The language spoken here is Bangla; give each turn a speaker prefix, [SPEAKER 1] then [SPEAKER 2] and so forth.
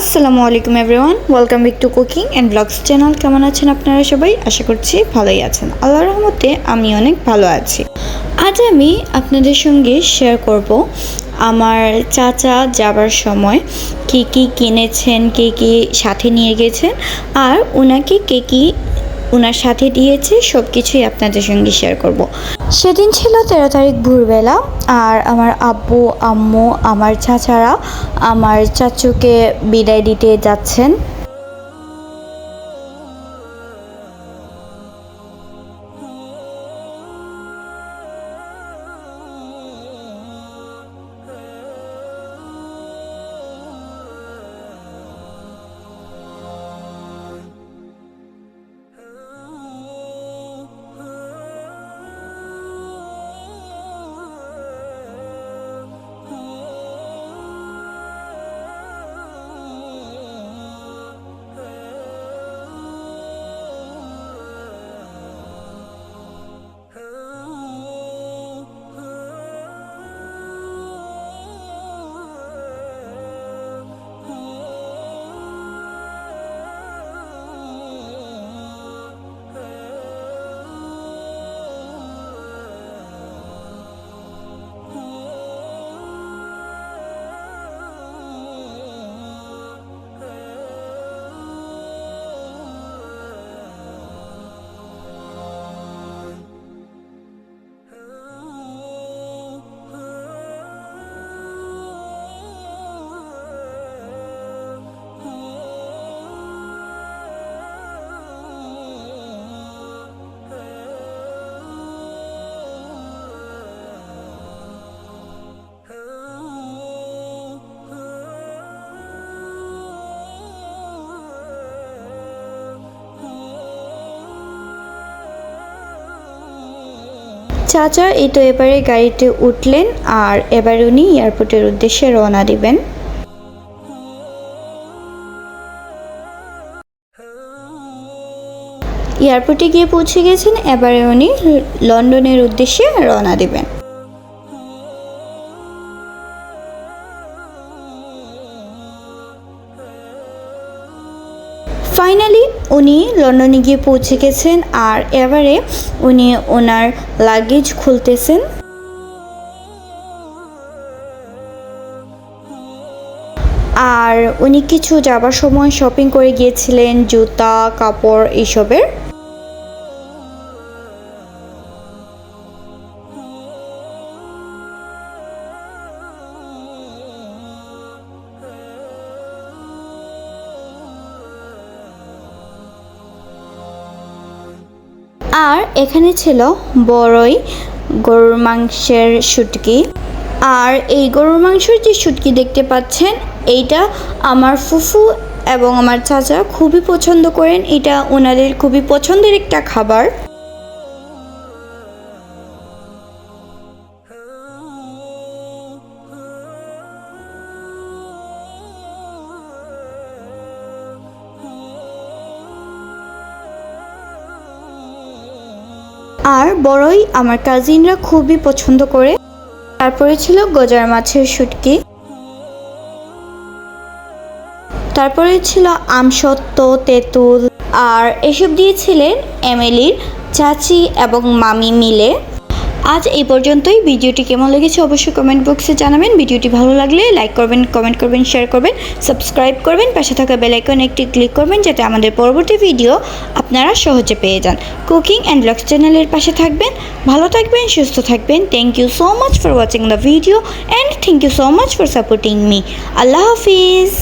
[SPEAKER 1] আসসালামু আলাইকুম everyone, welcome back to cooking and blogs channel. কেমন আছেন আপনারা সবাই? আশা করছি ভালোই আছেন। আল্লাহ রহমতে আমি অনেক ভালো আছি। আজ আমি আপনাদের সঙ্গে শেয়ার করব আমার চাচা যাবার সময় কী কী কিনেছেন, কে কী সাথে নিয়ে গেছেন, আর ওনাকে কে কি ওনার সাথে দিয়েছে সব কিছুই আপনাদের সঙ্গে শেয়ার করব। সেদিন ছিল তেরো তারিখ ভোরবেলা, আর আমার আব্বু, আম্মু, আমার চাচারা, আমার চাচুকে বিদায় দিতে যাচ্ছেন চাচা এই তো এবারে গাড়িতে উঠলেন আর এবার উনি এয়ারপোর্টের উদ্দেশ্যে রওনা দিবেন। এয়ারপোর্টে গিয়ে পৌঁছে গেছেন, এবারে উনি লন্ডনের উদ্দেশ্যে রওনা দিবেন। ফাইনালি উনি লন্ডনে গিয়ে পৌঁছে গেছেন আর এবারে উনি ওনার লাগেজ খুলতেছেন। আর উনি কিছু যাবার সময় শপিং করে গিয়েছিলেন, জুতা, কাপড়, এইসবের। আর এখানে ছিল বড়ই গরুর মাংসের শুটকি। আর এই গরুর মাংসের যে শুটকি দেখতে পাচ্ছেন, এইটা আমার ফুফু এবং আমার চাচা খুবই পছন্দ করেন। এটা ওনাদের খুবই পছন্দের একটা খাবার। আর বড়ই আমার কাজিনরা খুবই পছন্দ করে। তারপরে ছিল গজার মাছের শুটকি। তারপরে ছিল আমসত্ত্ব তেঁতুল, আর এসব দিয়েছিলেন এমএলির চাচি এবং মামি মিলে। আজ এই পর্যন্তই। ভিডিওটি কেমন লেগেছে অবশ্যই কমেন্ট বক্সে জানাবেন। ভিডিওটি ভালো লাগলে লাইক করবেন কমেন্ট করবেন শেয়ার করবেন সাবস্ক্রাইব করবেন। পাশে থাকা বেল আইকন একটি ক্লিক করবেন যাতে আমাদের পরবর্তী ভিডিও আপনারা সহজে পেয়ে যান। কুকিং অ্যান্ড ব্লগস চ্যানেলের পাশে থাকবেন। ভালো থাকবেন, সুস্থ থাকবেন। Thank you so much for watching the video and thank you so much for supporting me Allah Hafiz.